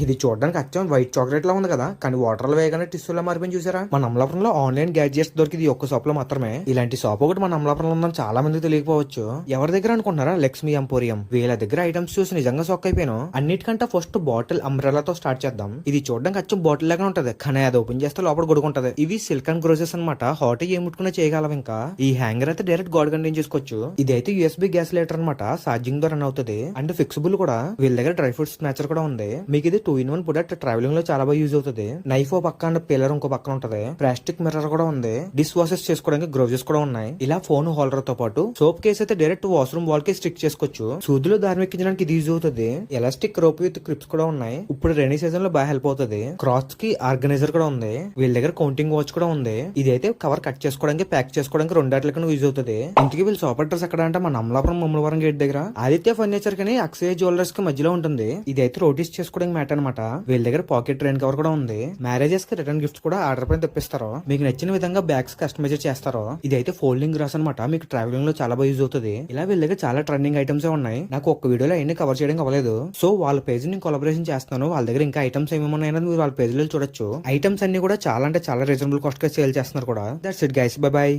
ఇది చూడడానికి అచ్చం వైట్ చాక్లెట్ లా ఉంది కదా. కానీ వాటర్లో వేయగానే లా మార్పింగ్ చూసారా? మన అమలాపురంలో ఆన్లైన్ గ్యాడ్జెట్స్ దొరికింది ఒక్క షాప్లో మాత్రమే. ఇలాంటి షాప్ ఒకటి మన అమలాపురంలో ఉందని చాలా మందికి తెలియకపోవచ్చు. ఎవరి దగ్గర అనుకుంటున్నారా? లక్ష్మీ ఎంపోరియం. వీళ్ళ దగ్గర ఐటమ్స్ చూసి నిజంగా షాక్ అయిపోయాను. అన్నిటికంటే ఫస్ట్ బాటిల్ అంబ్రెలాతో స్టార్ట్ చేద్దాం. ఇది చూడడానికి అచ్చం బాటిల్ లాగా ఉంటది. కానీ అది ఓపెన్ చేస్తే లోపల గొడుగుంటది. ఇవి సిల్క్ అండ్ గ్రోసెస్ అనమాట హాట్ ఏ ముట్టుకునే చేయగలం ఇంకా. ఈ హ్యాంగర్ అయితే డైరెక్ట్ గోడ కంటే చేసుకోవచ్చు. ఇది అయితే యూఎస్బీ గ్యాస్ లీటర్ అనమాట ఛార్జింగ్ ద్వారా రన్ అవుతుంది. అండ్ ఫిక్సిబుల్ కూడా. వీళ్ళ దగ్గర డ్రై ఫ్రూట్స్ స్నాచర్ కూడా ఉంది. మీకు ఇది టూ ఇన్ వన్ ప్రొడక్ట్ ట్రావెలింగ్లో చాలా బాగా యూజ్ అవుతుంది. నైఫ్ ఓ పక్క అండ్ పిల్లర్ ఇంకో పక్కన ఉంటది. ప్లాస్టిక్ మిర్రర్ కూడా ఉంది. డిష్ వాషెస్ చేసుకోవడానికి గ్రోజెస్ కూడా ఉన్నాయి. ఇలా ఫోన్ హోల్డర్తో పాటు సోప్ కేస్ అయితే డైరెక్ట్ వాష్రూమ్ వాల్కి స్టిక్ చేసుకోవచ్చు. సూదులు దారిమెక్కించడానికి ఇది యూజ్ అవుతుంది. ఎలాస్టిక్ రోప్ విత్ క్రిప్స్ కూడా ఉన్నాయి. ఇప్పుడు రైనీ సీజన్లో బాగా హెల్ప్ అవుతుంది. క్రాస్కి ఆర్గనైజర్ కూడా ఉంది. వీళ్ళ దగ్గర కౌంటింగ్ వాచ్ కూడా ఉంది. ఇది అయితే కవర్ కట్ చేసుకోవడానికి ప్యాక్ చేసుకోవడానికి రెండాట్లకి యూజ్ అవుతుంది. ఇంటికి వీళ్ళు సూపర్ అడ్రస్ ఎక్కడ అంటే మన అమలాపురం మమ్మలవరం గేట్ దగ్గర. ఆదిత్య ఫర్నిచర్ కని అక్షయ జ్యువెలర్స్కి మధ్యలో ఉంటుంది. ఇది అయితే రోటీస్ చేసుకోవడానికి మ్యాట్ అనమాట వీళ్ళ దగ్గర పాకెట్ రెయిన్ కవర్ కూడా ఉంది. మ్యారేజెస్కి రిటర్న్ గిఫ్ట్స్ కూడా ఆర్డర్ పైన తెప్పిస్తారు మీకు నచ్చిన విధంగా బ్యాగ్స్ కస్టమైజ్ చేస్తారు ఇది అయితే ఫోల్డింగ్ గ్రాస్ అనమాట మీకు ట్రావెలింగ్లో చాలా బాగా యూజ్ అవుతుంది. ఇలా వీళ్ళ దగ్గర చాలా ట్రెండింగ్ ఐటమ్స్ ఉన్నాయి. నాకు ఒక్క వీడియోలో అన్ని కవర్ చేయడం అవ్వలేదు. సో వాళ్ళ పేజ్ నేను కొలబరేషన్ చేస్తాను వాళ్ళ దగ్గర ఇంకా ఐటమ్స్ ఏమేమి మీరు వాళ్ళ పేజ్లో చూడొచ్చు. ఐటమ్స్ అన్ని కూడా చాలా అంటే చాలా రీజనబుల్ కాస్ట్గా సేల్ చేస్తున్నారు కూడా. That's it guys bye bye